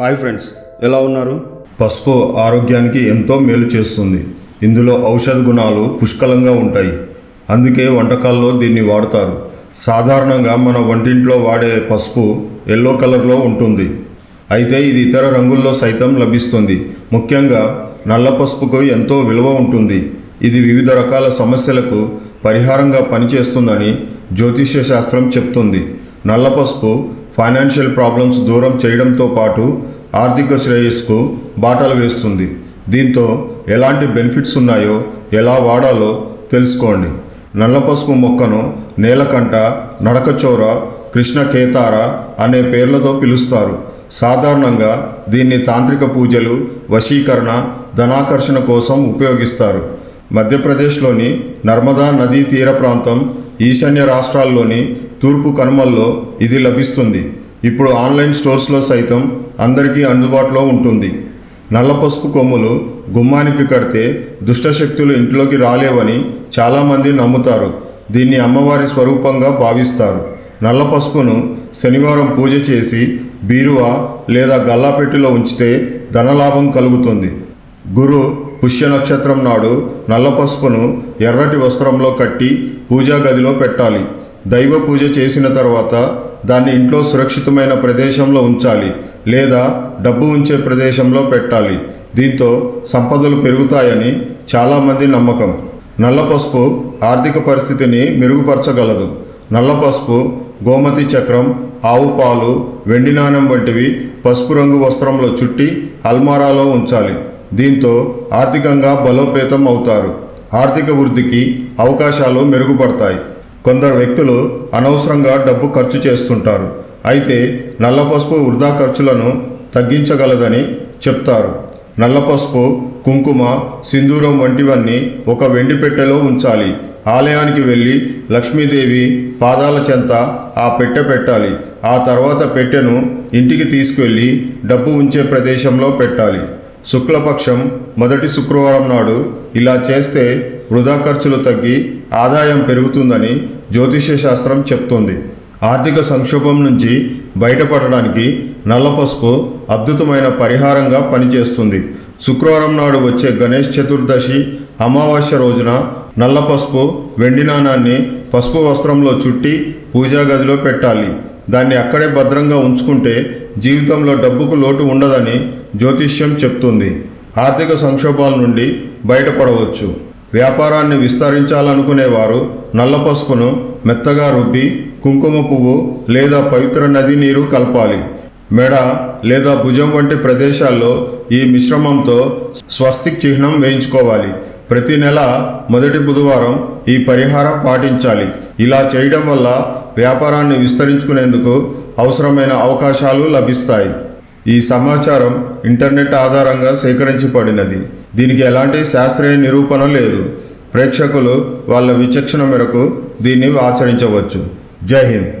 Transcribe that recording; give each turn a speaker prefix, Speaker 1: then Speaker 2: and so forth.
Speaker 1: Hi friends ఎలా ఉన్నారు? పసుపు ఆరోగ్యానికి ఎంతో మేలు చేస్తుంది. ఇందులో ఔషధ గుణాలు పుష్కలంగా ఉంటాయి. అందుకే వంటకాల్లో దీన్ని వాడతారు. సాధారణంగా మన వంటింట్లో వాడే పసుపు ఎల్లో కలర్లో ఉంటుంది. అయితే ఇది ఇతర రంగుల్లో సైతం లభిస్తుంది. ముఖ్యంగా నల్ల పసుపుకు ఎంతో విలువ ఉంటుంది. ఇది వివిధ రకాల సమస్యలకు పరిహారంగా పనిచేస్తుందని జ్యోతిష్య శాస్త్రం చెప్తుంది. నల్ల పసుపు ఫైనాన్షియల్ ప్రాబ్లమ్స్ దూరం చేయడంతో పాటు ఆర్థిక శ్రేయస్సుకు బాటలు వేస్తుంది. దీంతో ఎలాంటి బెనిఫిట్స్ ఉన్నాయో ఎలా వాడాలో తెలుసుకోండి. నల్ల పసుపు మొక్కను నేలకంట నడకచోర కృష్ణకేతార అనే పేర్లతో పిలుస్తారు. సాధారణంగా దీన్ని తాంత్రిక పూజలు వశీకరణ ధనాకర్షణ కోసం ఉపయోగిస్తారు. మధ్యప్రదేశ్లోని నర్మదా నదీ తీర ప్రాంతం ఈశాన్య రాష్ట్రాల్లోని తూర్పు కనుమల్లో ఇది లభిస్తుంది. ఇప్పుడు ఆన్లైన్ స్టోర్స్లో సైతం అందరికీ అందుబాటులో ఉంటుంది. నల్ల పసుపు కొమ్ములు గుమ్మానికి కడితే దుష్టశక్తులు ఇంట్లోకి రాలేవని చాలామంది నమ్ముతారు. దీన్ని అమ్మవారి స్వరూపంగా భావిస్తారు. నల్ల పసుపును శనివారం పూజ చేసి బీరువా లేదా గల్లాపెట్టిలో ఉంచితే ధనలాభం కలుగుతుంది. గురు పుష్య నక్షత్రం నాడు నల్ల పసుపును ఎర్రటి వస్త్రంలో కట్టి పూజా గదిలో పెట్టాలి. దైవ పూజ చేసిన తర్వాత దాన్ని ఇంట్లో సురక్షితమైన ప్రదేశంలో ఉంచాలి. లేదా డబ్బు ఉంచే ప్రదేశంలో పెట్టాలి. దీంతో సంపదలు పెరుగుతాయని చాలామంది నమ్మకం. నల్ల పసుపు ఆర్థిక పరిస్థితిని మెరుగుపరచగలదు. నల్ల పసుపు గోమతి చక్రం ఆవు పాలు వెండి నాణెం వంటివి పసుపు రంగు వస్త్రంలో చుట్టి అల్మారాలో ఉంచాలి. దీంతో ఆర్థికంగా బలోపేతం అవుతారు. ఆర్థిక వృద్ధికి అవకాశాలు మెరుగుపడతాయి. కొందరు వ్యక్తులు అనవసరంగా డబ్బు ఖర్చు చేస్తుంటారు. అయితే నల్ల పసుపు వృధా ఖర్చులను తగ్గించగలదని చెప్తారు. నల్ల పసుపు కుంకుమ సింధూరం వంటివన్నీ ఒక వెండి పెట్టెలో ఉంచాలి. ఆలయానికి వెళ్ళి లక్ష్మీదేవి పాదాల చెంత ఆ పెట్టె పెట్టాలి. ఆ తర్వాత పెట్టెను ఇంటికి తీసుకువెళ్ళి డబ్బు ఉంచే ప్రదేశంలో పెట్టాలి. శుక్లపక్షం మొదటి శుక్రవారం నాడు ఇలా చేస్తే వృధా ఖర్చులు తగ్గి ఆదాయం పెరుగుతుందని జ్యోతిష్య శాస్త్రం చెప్తుంది. ఆర్థిక సంక్షోభం నుంచి బయటపడడానికి నల్ల పసుపు అద్భుతమైన పరిహారంగా పనిచేస్తుంది. శుక్రవారం నాడు వచ్చే గణేష్ చతుర్దశి అమావాస్య రోజున నల్ల పసుపు వెండి నాణాన్ని పసుపు వస్త్రంలో చుట్టి పూజా గదిలో పెట్టాలి. దాన్ని అక్కడే భద్రంగా ఉంచుకుంటే జీవితంలో డబ్బుకు లోటు ఉండదని జ్యోతిష్యం చెప్తుంది. ఆర్థిక సంక్షోభాల నుండి బయటపడవచ్చు. వ్యాపారాన్ని విస్తరించాలనుకునేవారు నల్ల పసుపును మెత్తగా రుబ్బి కుంకుమ పువ్వు లేదా పవిత్ర నది నీరు కలపాలి. మెడ లేదా భుజం వంటి ప్రదేశాల్లో ఈ మిశ్రమంతో స్వస్తిక్ చిహ్నం వేయించుకోవాలి. ప్రతి నెల మొదటి బుధవారం ఈ పరిహారం పాటించాలి. ఇలా చేయడం వల్ల వ్యాపారాన్ని విస్తరించుకునేందుకు అవసరమైన అవకాశాలు లభిస్తాయి. ఈ సమాచారం ఇంటర్నెట్ ఆధారంగా సేకరించబడినది. దీనికి ఎలాంటి శాస్త్రీయ నిరూపణ లేదు. ప్రేక్షకులు వాళ్ళ విచక్షణ మేరకు దీన్ని ఆచరించవచ్చు. জয় হিন্দ